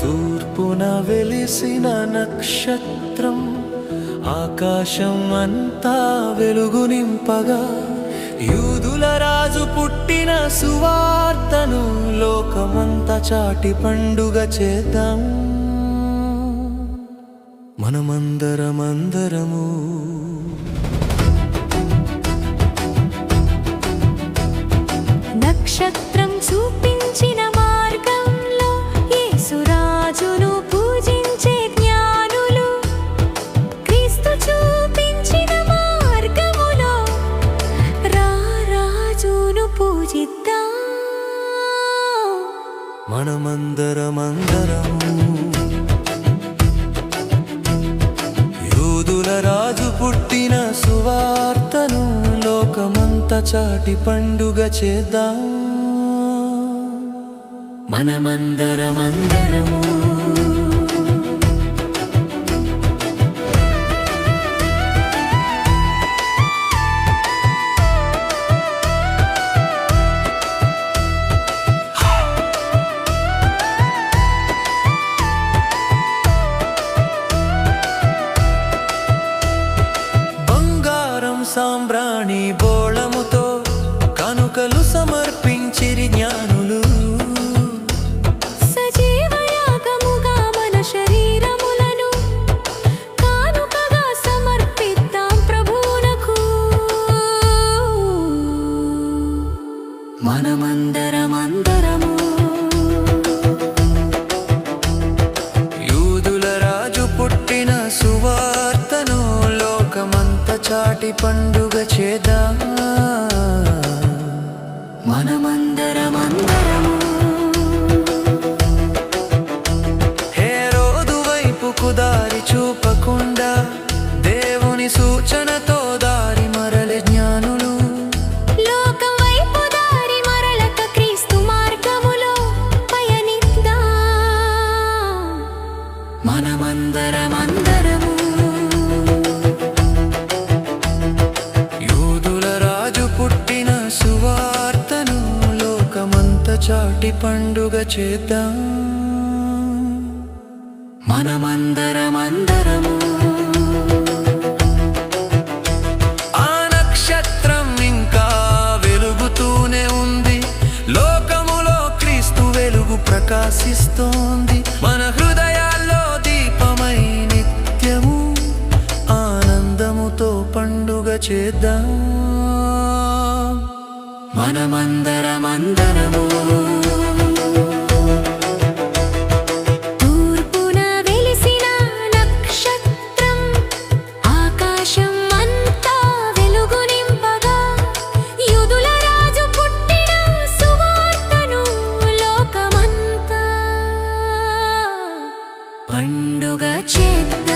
తూర్పున వెలిసిన నక్షత్రం ఆకాశం అంతా వెలుగు నింపగా యూదుల రాజు పుట్టిన సువార్తను లోకమంతా చాటి పండుగ చేద్దాం. మనమందరమందరము మనమందరమందరము యూదుల రాజు పుట్టిన సువార్తను లోకమంత చాటి పండుగ చేద్దాం. మనమందరమందరము మందరమందరము. యూదుల రాజు పుట్టిన సువార్తను లోకమంత చాటి పండుగ చేదా. మనమందరమందరము. హేరోదు వైపుకు దారి చూపు మనమందరమందరము యూదుల రాజు పుట్టిన సువార్తను లోకమంత చాటి పండుగ చేద్దాం. మనమందరమందరము. ఆ నక్షత్రం ఇంకా వెలుగుతూనే ఉంది. లోకములో క్రీస్తు వెలుగు ప్రకాశిస్తోంది. చేద్దాం. మనమందరమందరము పండుగ చేద్దాం.